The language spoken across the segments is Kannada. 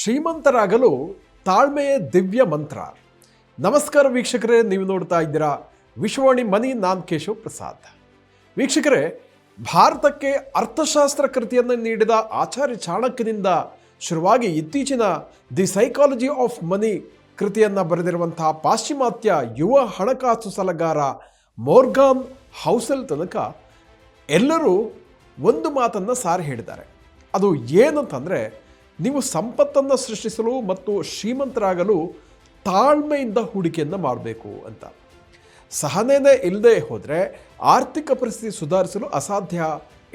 ಶ್ರೀಮಂತರಾಗಲು ತಾಳ್ಮೆಯೇ ದಿವ್ಯ ಮಂತ್ರ. ನಮಸ್ಕಾರ ವೀಕ್ಷಕರೇ, ನೀವು ನೋಡ್ತಾ ಇದ್ದೀರಾ ವಿಶ್ವವಾಣಿ ಮನಿ ನಾನ್ ಕೇಶವ್ ಪ್ರಸಾದ್. ವೀಕ್ಷಕರೇ, ಭಾರತಕ್ಕೆ ಅರ್ಥಶಾಸ್ತ್ರ ಕೃತಿಯನ್ನು ನೀಡಿದ ಆಚಾರ್ಯ ಚಾಣಕ್ಯನಿಂದ ಶುರುವಾಗಿ ಇತ್ತೀಚಿನ ದಿ ಸೈಕಾಲಜಿ ಆಫ್ ಮನಿ ಕೃತಿಯನ್ನು ಬರೆದಿರುವಂತಹ ಪಾಶ್ಚಿಮಾತ್ಯ ಯುವ ಹಣಕಾಸು ಸಲಗಾರ ಮೋರ್ಗಾನ್ ಹೌಸೆಲ್ ತನಕ ಎಲ್ಲರೂ ಒಂದು ಮಾತನ್ನು ಸಾರಿ ಹೇಳಿದ್ದಾರೆ. ಅದು ಏನಂತಂದರೆ ನೀವು ಸಂಪತ್ತನ್ನು ಸೃಷ್ಟಿಸಲು ಮತ್ತು ಶ್ರೀಮಂತರಾಗಲು ತಾಳ್ಮೆಯಿಂದ ಹೂಡಿಕೆಯನ್ನು ಮಾಡಬೇಕು ಅಂತ. ಸಹನೆಯೇ ಇಲ್ಲದೆ ಹೋದರೆ ಆರ್ಥಿಕ ಪರಿಸ್ಥಿತಿ ಸುಧಾರಿಸಲು ಅಸಾಧ್ಯ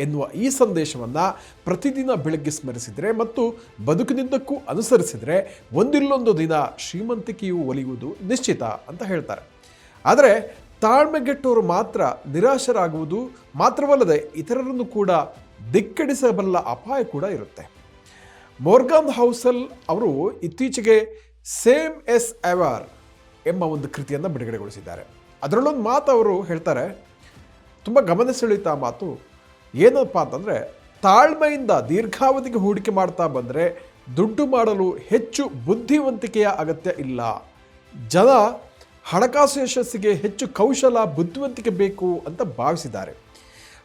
ಎನ್ನುವ ಈ ಸಂದೇಶವನ್ನು ಪ್ರತಿದಿನ ಬೆಳಗ್ಗೆ ಸ್ಮರಿಸಿದರೆ ಮತ್ತು ಬದುಕಿನಿಂದಕ್ಕೂ ಅನುಸರಿಸಿದರೆ ಒಂದಿಲ್ಲೊಂದು ದಿನ ಶ್ರೀಮಂತಿಕೆಯು ಒಲಿಯುವುದು ನಿಶ್ಚಿತ ಅಂತ ಹೇಳ್ತಾರೆ. ಆದರೆ ತಾಳ್ಮೆಗೆಟ್ಟವರು ಮಾತ್ರ ನಿರಾಶರಾಗುವುದು ಮಾತ್ರವಲ್ಲದೆ ಇತರರನ್ನು ಕೂಡ ದಿಕ್ಕಡಿಸಬಲ್ಲ ಅಪಾಯ ಕೂಡ ಇರುತ್ತೆ. ಮೋರ್ಗಾನ್ ಹೌಸಲ್ ಅವರು ಇತ್ತೀಚೆಗೆ ಸೇಮ್ ಎಸ್ ಎವರ್ ಎಂಬ ಒಂದು ಕೃತಿಯನ್ನು ಬಿಡುಗಡೆಗೊಳಿಸಿದ್ದಾರೆ. ಅದರಲ್ಲೊಂದು ಮಾತು ಅವರು ಹೇಳ್ತಾರೆ, ತುಂಬ ಗಮನ ಸೆಳೆಯುತ್ತಾ ಮಾತು. ಏನಪ್ಪ ಅಂತಂದರೆ, ತಾಳ್ಮೆಯಿಂದ ದೀರ್ಘಾವಧಿಗೆ ಹೂಡಿಕೆ ಮಾಡ್ತಾ ಬಂದರೆ ದುಡ್ಡು ಮಾಡಲು ಹೆಚ್ಚು ಬುದ್ಧಿವಂತಿಕೆಯ ಅಗತ್ಯ ಇಲ್ಲ. ಜನ ಹಣಕಾಸು ಯಶಸ್ಸಿಗೆ ಹೆಚ್ಚು ಕೌಶಲ, ಬುದ್ಧಿವಂತಿಕೆ ಬೇಕು ಅಂತ ಭಾವಿಸಿದ್ದಾರೆ.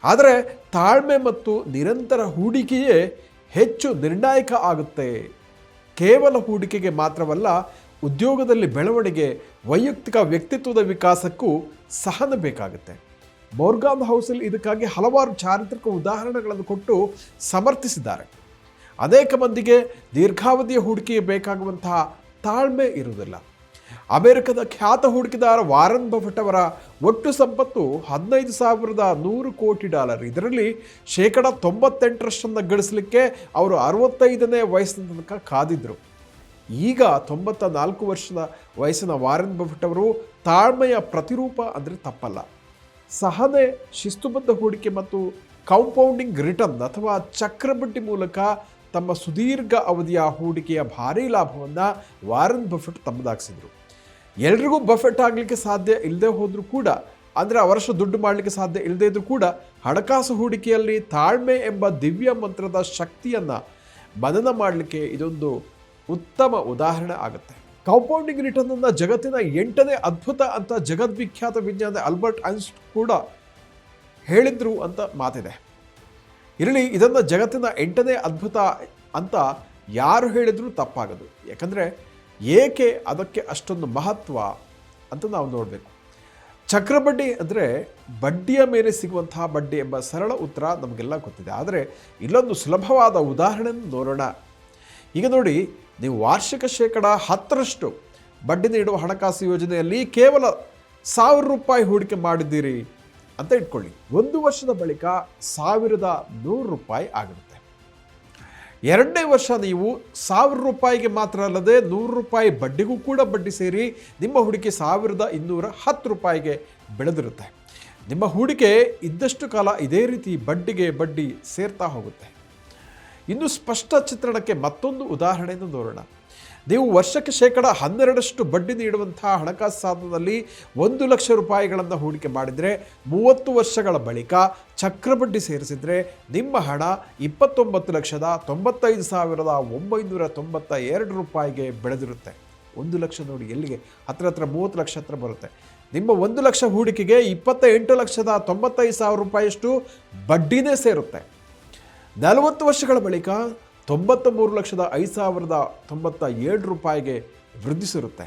ಆದರೆ ತಾಳ್ಮೆ ಮತ್ತು ನಿರಂತರ ಹೂಡಿಕೆಯೇ ಹೆಚ್ಚು ನಿರ್ಣಾಯಕ ಆಗುತ್ತೆ. ಕೇವಲ ಹೂಡಿಕೆಗೆ ಮಾತ್ರವಲ್ಲ, ಉದ್ಯೋಗದಲ್ಲಿ ಬೆಳವಣಿಗೆ, ವೈಯಕ್ತಿಕ ವ್ಯಕ್ತಿತ್ವದ ವಿಕಾಸಕ್ಕೂ ಸಹನ ಬೇಕಾಗುತ್ತೆ. ಮೋರ್ಗಾನ್ ಹೌಸಲ್ಲಿ ಇದಕ್ಕಾಗಿ ಹಲವಾರು ಚಾರಿತ್ರಿಕ ಉದಾಹರಣೆಗಳನ್ನು ಕೊಟ್ಟು ಸಮರ್ಥಿಸಿದ್ದಾರೆ. ಅನೇಕ ಮಂದಿಗೆ ದೀರ್ಘಾವಧಿಯ ಹೂಡಿಕೆಗೆ ಬೇಕಾಗುವಂತಹ ತಾಳ್ಮೆ ಇರುವುದಿಲ್ಲ. ಅಮೆರಿಕದ ಖ್ಯಾತ ಹೂಡಿಕೆದಾರ ವಾರನ್ ಬಫೆಟ್ ಅವರ ಒಟ್ಟು ಸಂಪತ್ತು ಹದಿನೈದು ಸಾವಿರದ ನೂರು ಕೋಟಿ ಡಾಲರ್. ಇದರಲ್ಲಿ ಶೇಕಡ ತೊಂಬತ್ತೆಂಟರಷ್ಟನ್ನು ಗಳಿಸಲಿಕ್ಕೆ ಅವರು ಅರವತ್ತೈದನೇ ವಯಸ್ಸಿನ ತನಕ ಕಾದಿದ್ದರು ಈಗ ತೊಂಬತ್ತ ನಾಲ್ಕು ವರ್ಷದ ವಯಸ್ಸಿನ ವಾರನ್ ಬಫೆಟ್ ಅವರು ತಾಳ್ಮೆಯ ಪ್ರತಿರೂಪ ಅಂದರೆ ತಪ್ಪಲ್ಲ. ಸಹನೆ, ಶಿಸ್ತುಬದ್ಧ ಹೂಡಿಕೆ ಮತ್ತು ಕಾಂಪೌಂಡಿಂಗ್ ರಿಟರ್ನ್ ಅಥವಾ ಚಕ್ರಬಡ್ಡಿ ಮೂಲಕ ತಮ್ಮ ಸುದೀರ್ಘ ಅವಧಿಯ ಹೂಡಿಕೆಯ ಭಾರೀ ಲಾಭವನ್ನು ವಾರನ್ ಬಫೆಟ್ ತಮ್ಮದಾಗಿಸಿದರು. ಎಲ್ರಿಗೂ ಬಫೆಟ್ ಆಗಲಿಕ್ಕೆ ಸಾಧ್ಯ ಇಲ್ಲದೆ ಹೋದರೂ ಕೂಡ, ಅಂದರೆ ಅವರಷ್ಟು ದುಡ್ಡು ಮಾಡಲಿಕ್ಕೆ ಸಾಧ್ಯ ಇಲ್ಲದೇ ಇದ್ದರೂ ಕೂಡ, ಹಣಕಾಸು ಹೂಡಿಕೆಯಲ್ಲಿ ತಾಳ್ಮೆ ಎಂಬ ದಿವ್ಯ ಮಂತ್ರದ ಶಕ್ತಿಯನ್ನು ಮನನ ಮಾಡಲಿಕ್ಕೆ ಇದೊಂದು ಉತ್ತಮ ಉದಾಹರಣೆ ಆಗುತ್ತೆ. ಕಾಂಪೌಂಡಿಂಗ್ ರಿಟರ್ನ್ ಅನ್ನ ಜಗತ್ತಿನ ಎಂಟನೇ ಅದ್ಭುತ ಅಂತ ಜಗದ್ವಿಖ್ಯಾತ ವಿಜ್ಞಾನಿ ಆಲ್ಬರ್ಟ್ ಐನ್ಸ್ಟ್ ಕೂಡ ಹೇಳಿದ್ರು ಅಂತ ಮಾತಿದೆ. ಇರಲಿ, ಇದನ್ನು ಜಗತ್ತಿನ ಎಂಟನೇ ಅದ್ಭುತ ಅಂತ ಯಾರು ಹೇಳಿದರೂ ತಪ್ಪಾಗದು. ಯಾಕಂದರೆ ಏಕೆ ಅದಕ್ಕೆ ಅಷ್ಟೊಂದು ಮಹತ್ವ ಅಂತ ನಾವು ನೋಡಬೇಕು. ಚಕ್ರಬಡ್ಡಿ ಅಂದರೆ ಬಡ್ಡಿಯ ಮೇಲೆ ಸಿಗುವಂತಹ ಬಡ್ಡಿ ಎಂಬ ಸರಳ ಉತ್ತರ ನಮಗೆಲ್ಲ ಗೊತ್ತಿದೆ. ಆದರೆ ಇಲ್ಲೊಂದು ಸುಲಭವಾದ ಉದಾಹರಣೆಯನ್ನು ನೋಡೋಣ. ಈಗ ನೋಡಿ, ನೀವು ವಾರ್ಷಿಕ ಶೇಕಡ ಹತ್ತರಷ್ಟು ಬಡ್ಡಿ ನೀಡುವ ಹಣಕಾಸು ಯೋಜನೆಯಲ್ಲಿ ಕೇವಲ ಸಾವಿರ ರೂಪಾಯಿ ಹೂಡಿಕೆ ಮಾಡಿದ್ದೀರಿ ಅಂತ ಇಟ್ಕೊಳ್ಳಿ. ಒಂದು ವರ್ಷದ ಬಳಿಕ ಸಾವಿರದ ನೂರು ರೂಪಾಯಿ ಆಗಿರುತ್ತೆ ಎರಡನೇ ವರ್ಷ ನೀವು ಸಾವಿರ ರೂಪಾಯಿಗೆ ಮಾತ್ರ ಅಲ್ಲದೆ ನೂರು ರೂಪಾಯಿ ಬಡ್ಡಿಗೂ ಕೂಡ ಬಡ್ಡಿ ಸೇರಿ ನಿಮ್ಮ ಹೂಡಿಕೆ ಸಾವಿರದ ಇನ್ನೂರ ಹತ್ತು ರೂಪಾಯಿಗೆ ಬೆಳೆದಿರುತ್ತೆ. ನಿಮ್ಮ ಹೂಡಿಕೆ ಇದ್ದಷ್ಟು ಕಾಲ ಇದೇ ರೀತಿ ಬಡ್ಡಿಗೆ ಬಡ್ಡಿ ಸೇರ್ತಾ ಹೋಗುತ್ತೆ. ಇನ್ನು ಸ್ಪಷ್ಟ ಚಿತ್ರಣಕ್ಕೆ ಮತ್ತೊಂದು ಉದಾಹರಣೆಯನ್ನು ನೋಡೋಣ. ನೀವು ವರ್ಷಕ್ಕೆ ಶೇಕಡ ಹನ್ನೆರಡಷ್ಟು ಬಡ್ಡಿ ನೀಡುವಂತಹ ಹಣಕಾಸು ಸಾಧನದಲ್ಲಿ ಒಂದು ಲಕ್ಷ ರೂಪಾಯಿಗಳನ್ನು ಹೂಡಿಕೆ ಮಾಡಿದರೆ ಮೂವತ್ತು ವರ್ಷಗಳ ಬಳಿಕ ಚಕ್ರಬಡ್ಡಿ ಸೇರಿಸಿದರೆ ನಿಮ್ಮ ಹಣ ಇಪ್ಪತ್ತೊಂಬತ್ತು ಲಕ್ಷದ ತೊಂಬತ್ತೈದು ಸಾವಿರದ ಒಂಬೈನೂರ ತೊಂಬತ್ತ ಎರಡು ರೂಪಾಯಿಗೆ ಬೆಳೆದಿರುತ್ತೆ. ಒಂದು ಲಕ್ಷ ನೋಡಿ ಎಲ್ಲಿಗೆ? ಹತ್ರ ಹತ್ರ ಮೂವತ್ತು ಲಕ್ಷ ಹತ್ರ ಬರುತ್ತೆ. ನಿಮ್ಮ ಒಂದು ಲಕ್ಷ ಹೂಡಿಕೆಗೆ ಇಪ್ಪತ್ತ ಎಂಟು ಲಕ್ಷದ ತೊಂಬತ್ತೈದು ಸಾವಿರ ರೂಪಾಯಿಯಷ್ಟು ಬಡ್ಡಿನೇ ಸೇರುತ್ತೆ. ನಲವತ್ತು ವರ್ಷಗಳ ಬಳಿಕ ತೊಂಬತ್ತ ಮೂರು ಲಕ್ಷದ ಐದು ಸಾವಿರದ ತೊಂಬತ್ತ ಏಳು ರೂಪಾಯಿಗೆ ವೃದ್ಧಿಸಿರುತ್ತೆ.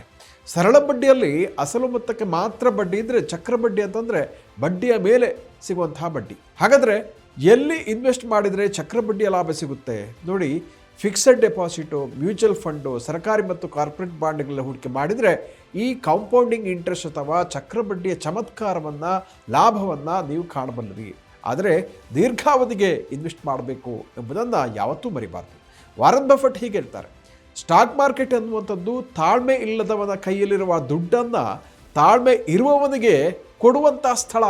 ಸರಳ ಬಡ್ಡಿಯಲ್ಲಿ ಅಸಲು ಮೊತ್ತಕ್ಕೆ ಮಾತ್ರ ಬಡ್ಡಿ ಇದ್ದರೆ ಚಕ್ರ ಬಡ್ಡಿ ಅಂತಂದರೆ ಬಡ್ಡಿಯ ಮೇಲೆ ಸಿಗುವಂತಹ ಬಡ್ಡಿ. ಹಾಗಾದರೆ ಎಲ್ಲಿ ಇನ್ವೆಸ್ಟ್ ಮಾಡಿದರೆ ಚಕ್ರ ಬಡ್ಡಿಯ ಲಾಭ ಸಿಗುತ್ತೆ? ನೋಡಿ, ಫಿಕ್ಸೆಡ್ ಡೆಪಾಸಿಟು, ಮ್ಯೂಚುವಲ್ ಫಂಡು, ಸರ್ಕಾರಿ ಮತ್ತು ಕಾರ್ಪೊರೇಟ್ ಬಾಂಡ್ಗಳ ಹೂಡಿಕೆ ಮಾಡಿದರೆ ಈ ಕಾಂಪೌಂಡಿಂಗ್ ಇಂಟ್ರೆಸ್ಟ್ ಅಥವಾ ಚಕ್ರ ಬಡ್ಡಿಯ ಚಮತ್ಕಾರವನ್ನು, ಲಾಭವನ್ನು ನೀವು ಕಾಣಬಲ್ಲಿರಿ. ಆದರೆ ದೀರ್ಘಾವಧಿಗೆ ಇನ್ವೆಸ್ಟ್ ಮಾಡಬೇಕು ಎಂಬುದನ್ನು ಯಾವತ್ತೂ ಮರಿಬಾರ್ದು. ವಾರನ್ ಬಫೆಟ್ ಹೀಗೆ ಹೇಳ್ತಾರೆ, ಸ್ಟಾಕ್ ಮಾರ್ಕೆಟ್ ಅನ್ನುವಂಥದ್ದು ತಾಳ್ಮೆ ಇಲ್ಲದವನ ಕೈಯಲ್ಲಿರುವ ದುಡ್ಡನ್ನು ತಾಳ್ಮೆ ಇರುವವನಿಗೆ ಕೊಡುವಂಥ ಸ್ಥಳ.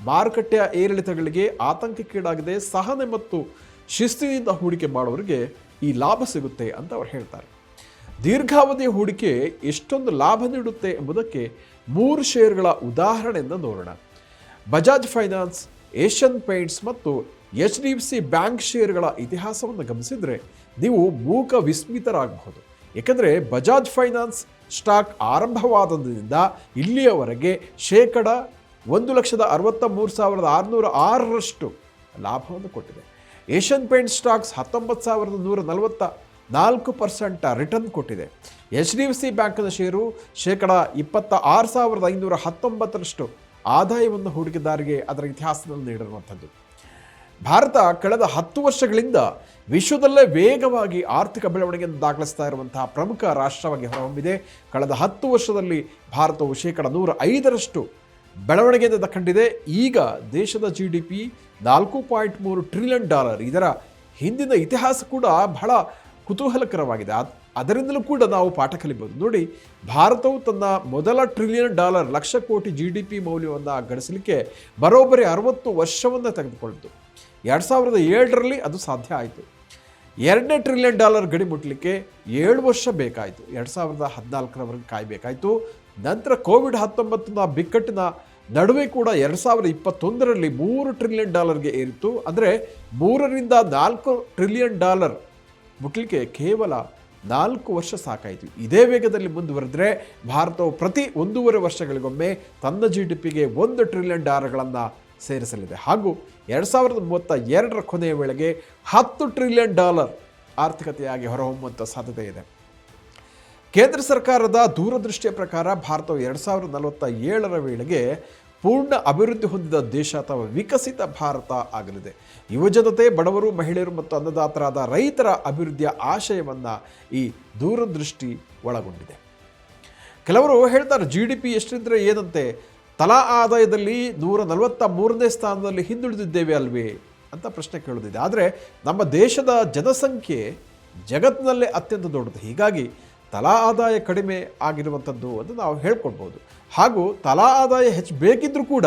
ಮಾರುಕಟ್ಟೆಯ ಏರಿಳಿತಗಳಿಗೆ ಆತಂಕಕ್ಕೀಡಾಗದೆ ಸಹನೆ ಮತ್ತು ಶಿಸ್ತಿನಿಂದ ಹೂಡಿಕೆ ಮಾಡೋರಿಗೆ ಈ ಲಾಭ ಸಿಗುತ್ತೆ ಅಂತ ಅವ್ರು ಹೇಳ್ತಾರೆ. ದೀರ್ಘಾವಧಿಯ ಹೂಡಿಕೆ ಎಷ್ಟೊಂದು ಲಾಭ ನೀಡುತ್ತೆ ಎಂಬುದಕ್ಕೆ ಮೂರು ಷೇರುಗಳ ಉದಾಹರಣೆಯಿಂದ ನೋಡೋಣ. ಬಜಾಜ್ ಫೈನಾನ್ಸ್ ಏಷ್ಯನ್ ಪೇಂಟ್ಸ್ ಮತ್ತು H D F C bank ಷೇರುಗಳ ಇತಿಹಾಸವನ್ನು ಗಮನಿಸಿದರೆ ನೀವು ಮೂಕ ವಿಸ್ಮಿತರಾಗಬಹುದು. ಏಕೆಂದರೆ ಬಜಾಜ್ ಫೈನಾನ್ಸ್ ಸ್ಟಾಕ್ ಆರಂಭವಾದದಿಂದ ಇಲ್ಲಿಯವರೆಗೆ ಶೇಕಡ ಒಂದು ಲಕ್ಷದ ಅರವತ್ತ ಮೂರು ಸಾವಿರದ ಆರುನೂರ ಆರರಷ್ಟು ಲಾಭವನ್ನು ಕೊಟ್ಟಿದೆ. ಏಷ್ಯನ್ ಪೇಂಟ್ ಸ್ಟಾಕ್ಸ್ ಹತ್ತೊಂಬತ್ತು ಸಾವಿರದ ನೂರ ನಲವತ್ತ ನಾಲ್ಕು ಪರ್ಸೆಂಟ್ ರಿಟರ್ನ್ ಕೊಟ್ಟಿದೆ. ಎಚ್ ಡಿ ಎಫ್ ಸಿ ಬ್ಯಾಂಕ್ನ ಷೇರು ಶೇಕಡ ಇಪ್ಪತ್ತ ಆರು ಸಾವಿರದ ಐನೂರ ಹತ್ತೊಂಬತ್ತರಷ್ಟು ಆದಾಯವನ್ನು ಹೂಡಿಕೆದಾರಿಗೆ ಅದರ ಇತಿಹಾಸದಲ್ಲಿ ನೀಡಿರುವಂಥದ್ದು. ಭಾರತ ಕಳೆದ ಹತ್ತು ವರ್ಷಗಳಿಂದ ವಿಶ್ವದಲ್ಲೇ ವೇಗವಾಗಿ ಆರ್ಥಿಕ ಬೆಳವಣಿಗೆಯನ್ನು ದಾಖಲಿಸ್ತಾ ಇರುವಂತಹ ಪ್ರಮುಖ ರಾಷ್ಟ್ರವಾಗಿ ಹೊರಹೊಮ್ಮಿದೆ. ಕಳೆದ ಹತ್ತು ವರ್ಷದಲ್ಲಿ ಭಾರತವು ಶೇಕಡ ನೂರ ಐದರಷ್ಟು ಬೆಳವಣಿಗೆಯನ್ನು ದಕ್ಕಂಡಿದೆ ಈಗ ದೇಶದ ಜಿ ಡಿ ಪಿ ನಾಲ್ಕು ಪಾಯಿಂಟ್ ಮೂರು ಟ್ರಿಲಿಯನ್ ಡಾಲರ್. ಇದರ ಹಿಂದಿನ ಇತಿಹಾಸ ಕೂಡ ಬಹಳ ಕುತೂಹಲಕರವಾಗಿದೆ. ಅದರಿಂದಲೂ ಕೂಡ ನಾವು ಪಾಠ ಕಲಿಬೋದು. ನೋಡಿ, ಭಾರತವು ತನ್ನ ಮೊದಲ ಟ್ರಿಲಿಯನ್ ಡಾಲರ್ ಲಕ್ಷ ಕೋಟಿ ಜಿ ಡಿ ಪಿ ಮೌಲ್ಯವನ್ನು ಗಳಿಸಲಿಕ್ಕೆ ಬರೋಬ್ಬರಿ ಅರವತ್ತು ವರ್ಷವನ್ನು ತೆಗೆದುಕೊಳ್ತು ಎರಡು ಸಾವಿರದ ಏಳರಲ್ಲಿ ಅದು ಸಾಧ್ಯ ಆಯಿತು. ಎರಡನೇ ಟ್ರಿಲಿಯನ್ ಡಾಲರ್ ಗಡಿ ಮುಟ್ಟಲಿಕ್ಕೆ ಏಳು ವರ್ಷ ಬೇಕಾಯಿತು. ಎರಡು ಸಾವಿರದ ಹದಿನಾಲ್ಕರವರೆಗೆ ಕಾಯಬೇಕಾಯಿತು. ನಂತರ ಕೋವಿಡ್ ಹತ್ತೊಂಬತ್ತನ ಬಿಕ್ಕಟ್ಟಿನ ನಡುವೆ ಕೂಡ ಎರಡು ಸಾವಿರದ ಇಪ್ಪತ್ತೊಂದರಲ್ಲಿ ಮೂರು ಟ್ರಿಲಿಯನ್ ಡಾಲರ್ಗೆ ಏರಿತು ಅಂದರೆ ಮೂರರಿಂದ ನಾಲ್ಕು ಟ್ರಿಲಿಯನ್ ಡಾಲರ್ ಮುಟ್ಲಿಕ್ಕೆ ಕೇವಲ ನಾಲ್ಕು ವರ್ಷ ಸಾಕಾಯಿತು. ಇದೇ ವೇಗದಲ್ಲಿ ಮುಂದುವರೆದ್ರೆ ಭಾರತವು ಪ್ರತಿ ಒಂದೂವರೆ ವರ್ಷಗಳಿಗೊಮ್ಮೆ ತನ್ನ ಜಿ ಡಿ ಪಿಗೆ ಒಂದು ಟ್ರಿಲಿಯನ್ ಡಾಲರ್ಗಳನ್ನು ಸೇರಿಸಲಿದೆ. ಹಾಗೂ ಎರಡು ಸಾವಿರದ ಮೂವತ್ತ ಎರಡರ ಕೊನೆಯ ವೇಳೆಗೆ ಹತ್ತು ಟ್ರಿಲಿಯನ್ ಡಾಲರ್ ಆರ್ಥಿಕತೆಯಾಗಿ ಹೊರಹೊಮ್ಮುವಂಥ ಸಾಧ್ಯತೆ ಇದೆ. ಕೇಂದ್ರ ಸರ್ಕಾರದ ದೂರದೃಷ್ಟಿಯ ಪ್ರಕಾರ ಭಾರತವು ಎರಡು ಸಾವಿರದ ನಲವತ್ತ ಏಳರ ವೇಳೆಗೆ ಪೂರ್ಣ ಅಭಿವೃದ್ಧಿ ಹೊಂದಿದ ದೇಶ ಅಥವಾ ವಿಕಸಿತ ಭಾರತ ಆಗಲಿದೆ. ಯುವಜನತೆ ಬಡವರು, ಮಹಿಳೆಯರು ಮತ್ತು ಅನ್ನದಾತರಾದ ರೈತರ ಅಭಿವೃದ್ಧಿಯ ಆಶಯವನ್ನು ಈ ದೂರದೃಷ್ಟಿ ಒಳಗೊಂಡಿದೆ. ಕೆಲವರು ಹೇಳ್ತಾರೆ ಜಿ ಡಿ ಪಿ ಎಷ್ಟಿದ್ರೆ ಏನಂತೆ? ತಲಾ ಆದಾಯದಲ್ಲಿ ನೂರ ನಲವತ್ತ ಮೂರನೇ ಸ್ಥಾನದಲ್ಲಿ ಹಿಂದುಳಿದಿದ್ದೇವೆ ಅಲ್ವೇ? ಅಂತ ಪ್ರಶ್ನೆ ಕೇಳೋದಿದೆ ಆದರೆ ನಮ್ಮ ದೇಶದ ಜನಸಂಖ್ಯೆ ಜಗತ್ತಿನಲ್ಲೇ ಅತ್ಯಂತ ದೊಡ್ಡದು. ಹೀಗಾಗಿ ತಲಾ ಆದಾಯ ಕಡಿಮೆ ಆಗಿರುವಂಥದ್ದು ಅಂತ ನಾವು ಹೇಳ್ಕೊಳ್ಬೋದು. ಹಾಗೂ ತಲಾ ಆದಾಯ ಹೆಚ್ಚು ಬೇಕಿದ್ದರೂ ಕೂಡ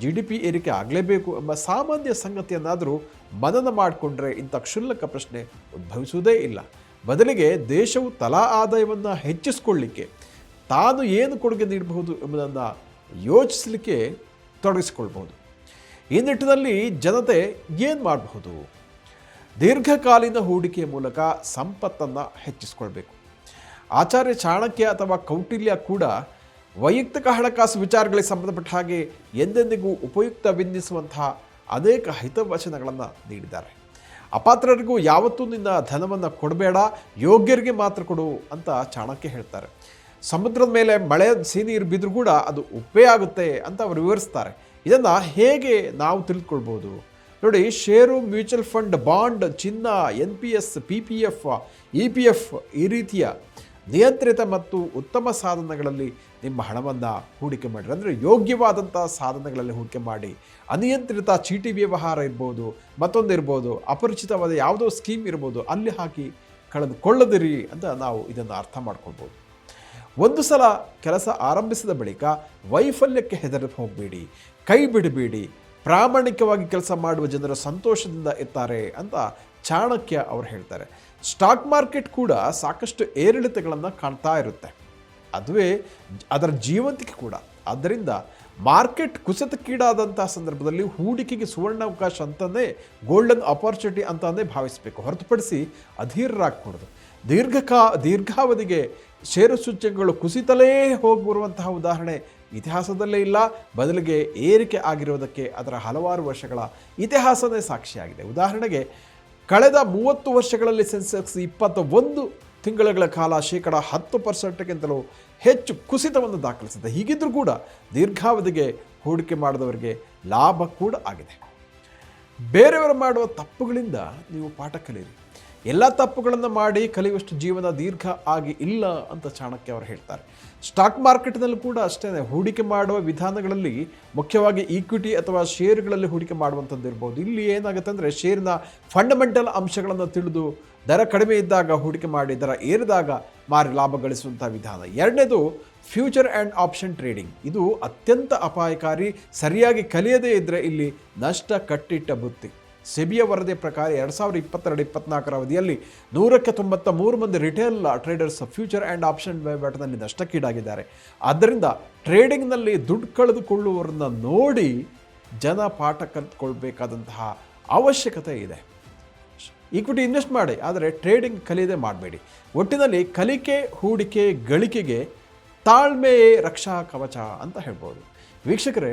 ಜಿ ಡಿ ಪಿ ಏರಿಕೆ ಆಗಲೇಬೇಕು ಎಂಬ ಸಾಮಾನ್ಯ ಸಂಗತಿಯನ್ನಾದರೂ ಮನನ ಮಾಡಿಕೊಂಡ್ರೆ ಇಂಥ ಕ್ಷುಲ್ಲಕ ಪ್ರಶ್ನೆ ಉದ್ಭವಿಸುವುದೇ ಇಲ್ಲ. ಬದಲಿಗೆ ದೇಶವು ತಲಾ ಆದಾಯವನ್ನು ಹೆಚ್ಚಿಸಿಕೊಳ್ಳಿಕ್ಕೆ ತಾನು ಏನು ಕೊಡುಗೆ ನೀಡಬಹುದು ಎಂಬುದನ್ನು ಯೋಚಿಸಲಿಕ್ಕೆ ತೊಡಗಿಸಿಕೊಳ್ಬಹುದು. ಈ ನಿಟ್ಟಿನಲ್ಲಿ ಜನತೆ ಏನು ಮಾಡಬಹುದು? ದೀರ್ಘಕಾಲೀನ ಹೂಡಿಕೆಯ ಮೂಲಕ ಸಂಪತ್ತನ್ನು ಹೆಚ್ಚಿಸಿಕೊಳ್ಬೇಕು. ಆಚಾರ್ಯ ಚಾಣಕ್ಯ ಅಥವಾ ಕೌಟಿಲ್ಯ ಕೂಡ ವೈಯಕ್ತಿಕ ಹಣಕಾಸು ವಿಚಾರಗಳಿಗೆ ಸಂಬಂಧಪಟ್ಟ ಹಾಗೆ ಎಂದೆಂದಿಗೂ ಉಪಯುಕ್ತವೆನ್ನಿಸುವಂತಹ ಅನೇಕ ಹಿತವಚನಗಳನ್ನು ನೀಡಿದ್ದಾರೆ. ಅಪಾತ್ರರಿಗೂ ಯಾವತ್ತೂ ನಿನ್ನ ಧನವನ್ನು ಕೊಡಬೇಡ, ಯೋಗ್ಯರಿಗೆ ಮಾತ್ರ ಕೊಡು ಅಂತ ಚಾಣಕ್ಯ ಹೇಳ್ತಾರೆ. ಸಮುದ್ರದ ಮೇಲೆ ಮಳೆ, ಸೀನೀರು ಬಿದ್ದರೂ ಕೂಡ ಅದು ಉಪ್ಪೇ ಆಗುತ್ತೆ ಅಂತ ಅವರು ವಿವರಿಸ್ತಾರೆ. ಇದನ್ನು ಹೇಗೆ ನಾವು ತಿಳಿದುಕೊಳ್ಬೋದು ನೋಡಿ, ಷೇರು, ಮ್ಯೂಚುವಲ್ ಫಂಡ್, ಬಾಂಡ್, ಚಿನ್ನ, N P S, P P F, E P F ಈ ರೀತಿಯ ನಿಯಂತ್ರಿತ ಮತ್ತು ಉತ್ತಮ ಸಾಧನಗಳಲ್ಲಿ ನಿಮ್ಮ ಹಣವನ್ನು ಹೂಡಿಕೆ ಮಾಡಿರಿ. ಅಂದರೆ ಯೋಗ್ಯವಾದಂಥ ಸಾಧನಗಳಲ್ಲಿ ಹೂಡಿಕೆ ಮಾಡಿ. ಅನಿಯಂತ್ರಿತ ಚೀಟಿ ವ್ಯವಹಾರ ಇರ್ಬೋದು, ಮತ್ತೊಂದು ಇರ್ಬೋದು, ಅಪರಿಚಿತವಾದ ಯಾವುದೋ ಸ್ಕೀಮ್ ಇರ್ಬೋದು, ಅಲ್ಲಿ ಹಾಕಿ ಕಳೆದುಕೊಳ್ಳದಿರಿ ಅಂತ ನಾವು ಇದನ್ನು ಅರ್ಥ ಮಾಡ್ಕೊಳ್ಬೋದು. ಒಂದು ಸಲ ಕೆಲಸ ಆರಂಭಿಸಿದ ಬಳಿಕ ವೈಫಲ್ಯಕ್ಕೆ ಹೆದರಿ ಹೋಗಬೇಡಿ, ಕೈ ಬಿಡಬೇಡಿ, ಪ್ರಾಮಾಣಿಕವಾಗಿ ಕೆಲಸ ಮಾಡುವ ಜನರು ಸಂತೋಷದಿಂದ ಇರ್ತಾರೆ ಅಂತ ಚಾಣಕ್ಯ ಅವರು ಹೇಳ್ತಾರೆ, ಸ್ಟಾಕ್ ಮಾರ್ಕೆಟ್ ಕೂಡ ಸಾಕಷ್ಟು ಏರಿಳಿತಗಳನ್ನು ಕಾಣ್ತಾ ಇರುತ್ತೆ. ಅದುವೇ ಅದರ ಜೀವಂತಿಕೆ ಕೂಡ. ಆದ್ದರಿಂದ ಮಾರ್ಕೆಟ್ ಕುಸಿತಕ್ಕೀಡಾದಂಥ ಸಂದರ್ಭದಲ್ಲಿ ಹೂಡಿಕೆಗೆ ಸುವರ್ಣಾವಕಾಶ ಅಂತಂದೇ, ಗೋಲ್ಡನ್ ಆಪರ್ಚುನಿಟಿ ಅಂತಂದೇ ಭಾವಿಸಬೇಕು. ಹೊರತುಪಡಿಸಿ ಅಧೀರರಾಗಕೂಡದು ದೀರ್ಘಕಾ, ದೀರ್ಘಾವಧಿಗೆ ಷೇರು ಸೂಚ್ಯಗಳು ಕುಸಿತಲೇ ಹೋಗಿರುವಂತಹ ಉದಾಹರಣೆ ಇತಿಹಾಸದಲ್ಲೇ ಇಲ್ಲ. ಬದಲಿಗೆ ಏರಿಕೆ ಆಗಿರೋದಕ್ಕೆ ಅದರ ಹಲವಾರು ವರ್ಷಗಳ ಇತಿಹಾಸವೇ ಸಾಕ್ಷಿಯಾಗಿದೆ. ಉದಾಹರಣೆಗೆ ಕಳೆದ ಮೂವತ್ತು ವರ್ಷಗಳಲ್ಲಿ ಸೆನ್ಸೆಕ್ಸ್ ಇಪ್ಪತ್ತ ಒಂದು ತಿಂಗಳುಗಳ ಕಾಲ ಶೇಕಡ ಹತ್ತು ಪರ್ಸೆಂಟ್ಗಿಂತಲೂ ಹೆಚ್ಚು ಕುಸಿತವನ್ನು ದಾಖಲಿಸಿದೆ. ಹೀಗಿದ್ರೂ ಕೂಡ ದೀರ್ಘಾವಧಿಗೆ ಹೂಡಿಕೆ ಮಾಡಿದವರಿಗೆ ಲಾಭ ಕೂಡ ಆಗಿದೆ. ಬೇರೆಯವರು ಮಾಡುವ ತಪ್ಪುಗಳಿಂದ ನೀವು ಪಾಠ ಕಲಿಯಿರಿ. ಎಲ್ಲ ತಪ್ಪುಗಳನ್ನು ಮಾಡಿ ಕಲಿಯುವಷ್ಟು ಜೀವನ ದೀರ್ಘ ಆಗಿ ಇಲ್ಲ ಅಂತ ಚಾಣಕ್ಯ ಅವರು ಹೇಳ್ತಾರೆ. ಸ್ಟಾಕ್ ಮಾರ್ಕೆಟ್ನಲ್ಲೂ ಕೂಡ ಅಷ್ಟೇ ಹೂಡಿಕೆ ಮಾಡುವ ವಿಧಾನಗಳಲ್ಲಿ ಮುಖ್ಯವಾಗಿ ಈಕ್ವಿಟಿ ಅಥವಾ ಶೇರುಗಳಲ್ಲಿ ಹೂಡಿಕೆ ಮಾಡುವಂಥದ್ದು ಇರ್ಬೋದು. ಇಲ್ಲಿ ಏನಾಗುತ್ತೆ ಅಂದರೆ ಶೇರಿನ ಫಂಡಮೆಂಟಲ್ ಅಂಶಗಳನ್ನು ತಿಳಿದು ದರ ಕಡಿಮೆ ಇದ್ದಾಗ ಹೂಡಿಕೆ ಮಾಡಿ, ದರ ಏರಿದಾಗ ಮಾರಿ ಲಾಭ ಗಳಿಸುವಂಥ ವಿಧಾನ. ಎರಡನೇದು ಫ್ಯೂಚರ್ ಆ್ಯಂಡ್ ಆಪ್ಷನ್ ಟ್ರೇಡಿಂಗ್. ಇದು ಅತ್ಯಂತ ಅಪಾಯಕಾರಿ, ಸರಿಯಾಗಿ ಕಲಿಯದೇ ಇದ್ದರೆ ಇಲ್ಲಿ ನಷ್ಟ ಕಟ್ಟಿಟ್ಟ ಬುತ್ತಿ. ಸೆಬಿಯ ವರದಿ ಪ್ರಕಾರ ಎರಡು ಸಾವಿರದ ಇಪ್ಪತ್ತೆರಡು ಇಪ್ಪತ್ನಾಲ್ಕರ ಅವಧಿಯಲ್ಲಿ ನೂರಕ್ಕೆ ತೊಂಬತ್ತ ಮೂರು ಮಂದಿ retail traders future and option ವಹಿವಾಟಿನಲ್ಲಿ ನಷ್ಟಕ್ಕೀಡಾಗಿದ್ದಾರೆ. ಆದ್ದರಿಂದ ಟ್ರೇಡಿಂಗ್ನಲ್ಲಿ ದುಡ್ಡು ಕಳೆದುಕೊಳ್ಳುವವರನ್ನ ನೋಡಿ ಜನ ಪಾಠ ಕಲ್ತ್ಕೊಳ್ಬೇಕಾದಂತಹ ಅವಶ್ಯಕತೆ ಇದೆ. ಈಕ್ವಿಟಿ ಇನ್ವೆಸ್ಟ್ ಮಾಡಿ, ಆದರೆ ಟ್ರೇಡಿಂಗ್ ಕಲಿಯದೆ ಮಾಡಬೇಡಿ. ಒಟ್ಟಿನಲ್ಲಿ ಕಲಿಕೆ, ಹೂಡಿಕೆ, ಗಳಿಕೆಗೆ ತಾಳ್ಮೆಯೇ ರಕ್ಷಾ ಕವಚ ಅಂತ ಹೇಳ್ಬೋದು. ವೀಕ್ಷಕರೇ